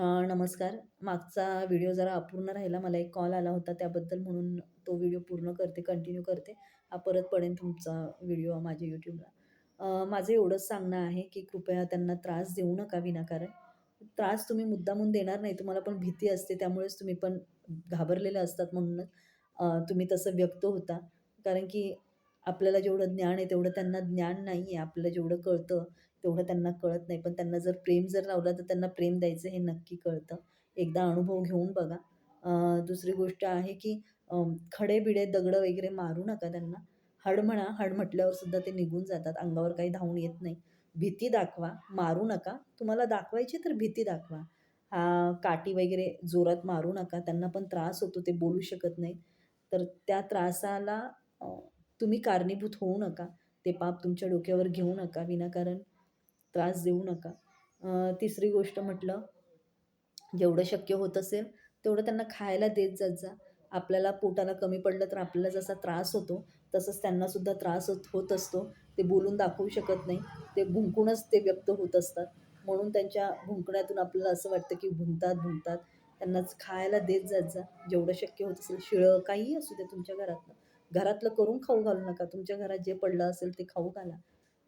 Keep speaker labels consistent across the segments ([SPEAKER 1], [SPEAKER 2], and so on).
[SPEAKER 1] नमस्कार. मागचा व्हिडिओ जरा अपूर्ण राहिला. मला एक कॉल आला होता त्याबद्दल म्हणून तो व्हिडिओ पूर्ण करते, कंटिन्यू करते. हा परत पडेल तुमचा व्हिडिओ माझ्या यूट्यूबला माझं एवढंच सांगणं आहे, की कृपया त्यांना त्रास देऊ नका विनाकारण. त्रास तुम्ही मुद्दामून देणार नाही. तुम्हाला पण भीती असते त्यामुळेच तुम्ही पण घाबरलेले असतात म्हणूनच तुम्ही तसं व्यक्त होता. कारण की आपल्याला जेवढं ज्ञान आहे तेवढं त्यांना ज्ञान नाही आहे. आपल्याला जेवढं कळतं तेवढं त्यांना कळत नाही. पण त्यांना जर प्रेम जर लावलं तर त्यांना प्रेम द्यायचं हे नक्की कळतं. एकदा अनुभव घेऊन बघा. दुसरी गोष्ट आहे की खडे-बिडे, दगडं वगैरे मारू नका त्यांना. हड म्हणा, हड म्हटल्यावर सुद्धा ते निघून जातात. अंगावर काही धावून येत नाही. भीती दाखवा, मारू नका. तुम्हाला दाखवायची तर भीती दाखवा. हा काठी वगैरे जोरात मारू नका. त्यांना पण त्रास होतो, ते बोलू शकत नाही तर त्या त्रासाला तुम्ही कारणीभूत होऊ नका. ते पाप तुमच्या डोक्यावर घेऊ नका. विनाकारण त्रास देऊ नका. तिसरी गोष्ट म्हटलं, जेवढं शक्य होत असेल तेवढं त्यांना खायला देत जात जा. आपल्याला पोटाला कमी पडलं तर आपल्याला जसा त्रास होतो, तसंच त्यांनासुद्धा त्रास होत होत असतो. ते बोलून दाखवू शकत नाही. ते भुंकूनच ते व्यक्त होत असतात. म्हणून त्यांच्या भुंकण्यातून आपल्याला असं वाटतं की भुंकतात, भुंकतात. त्यांनाच खायला देत जात जा. जेवढं शक्य होत असेल शिळं काहीही असू दे तुमच्या घरातलं. घरातलं करून खाऊ घालू नका. तुमच्या घरात जे पडलं असेल ते खाऊ घाला.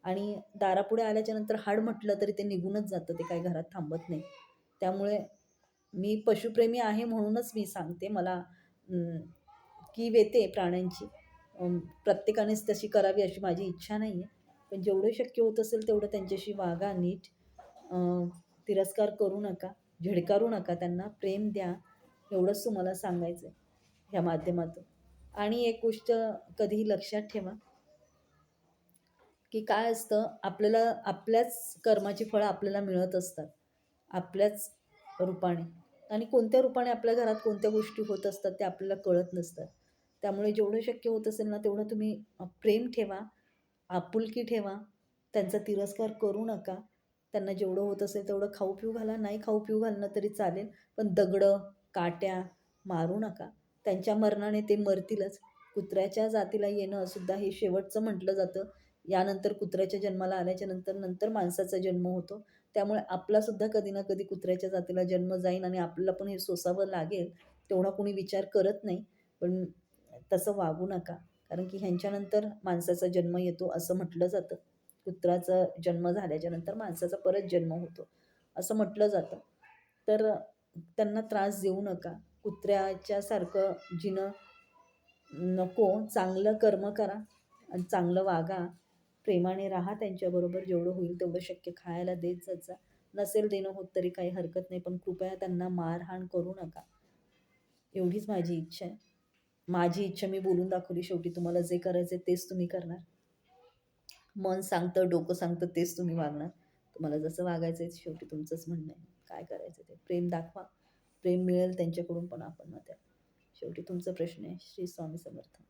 [SPEAKER 1] आणि दारापुढे आल्याच्यानंतर हाड म्हटलं तरी ते निघूनच जातं. ते काही घरात थांबत नाही. त्यामुळे मी पशुप्रेमी आहे म्हणूनच मी सांगते. मला की कीव येते प्राण्यांची. प्रत्येकानेच तशी करावी अशी माझी इच्छा नाही आहे. पण जेवढं शक्य होत असेल तेवढं त्यांच्याशी वागा नीट. तिरस्कार करू नका, झिडकारू नका त्यांना, प्रेम द्या. एवढंच तुम्हाला सांगायचं आहे ह्या माध्यमातून. आणि एक गोष्ट कधीही लक्षात ठेवा की काय असतं, आपल्याला आपल्याच कर्माची फळं आपल्याला मिळत असतात. आपल्याच रूपाने आणि कोणत्या रूपाने आपल्या घरात कोणत्या गोष्टी होत असतात ते आपल्याला कळत नसतात. त्यामुळे जेवढं शक्य होत असेल ना तेवढं तुम्ही प्रेम ठेवा, आपुलकी ठेवा, त्यांचा तिरस्कार करू नका. त्यांना जेवढं होत असेल तेवढं खाऊ-पिऊ घाला. नाही खाऊ-पिऊ घालणं तरी चालेल. पण दगडं, काट्या मारू नका. त्यांच्या मरणाने ते मरतीलच. कुत्र्याच्या जातीला येणं सुद्धा हे शेवटचं म्हटलं जातं. यानंतर कुत्र्याच्या जन्माला आल्याच्यानंतर नंतर माणसाचा जन्म होतो. त्यामुळे आपलासुद्धा कधी ना कधी कुत्र्याच्या जातीला जन्म जाईल आणि आपल्याला पण हे सोसावं लागेल. तेवढा कोणी विचार करत नाही. पण तसं वागू नका. कारण की ह्यांच्यानंतर माणसाचा जन्म येतो असं म्हटलं जातं. कुत्राचा जन्म झाल्याच्यानंतर माणसाचा परत जन्म होतो, असं म्हटलं जातं. तर त्यांना त्रास देऊ नका. कुत्र्याच्यासारखं जिनं नको. चांगलं कर्म करा आणि चांगलं वागा. प्रेमाने राहा त्यांच्याबरोबर. जेवढं होईल तेवढं शक्य खायला देत जात जा. नसेल देणं होत तरी काही हरकत नाही. पण कृपया त्यांना मारहाण करू नका. एवढीच माझी इच्छा आहे. माझी इच्छा मी बोलून दाखवली. शेवटी तुम्हाला जे करायचंय तेच तुम्ही करणार. मन सांगतं, डोकं सांगतं तेच तुम्ही वागणार. तुम्हाला जसं वागायचं आहे शेवटी तुमचंच म्हणणं आहे. काय करायचं ते. प्रेम दाखवा. प्रेम मिळेल त्यांच्याकडून पण आपण मग त्या शेवटी तुमचा प्रश्न आहे. श्री स्वामी समर्थ.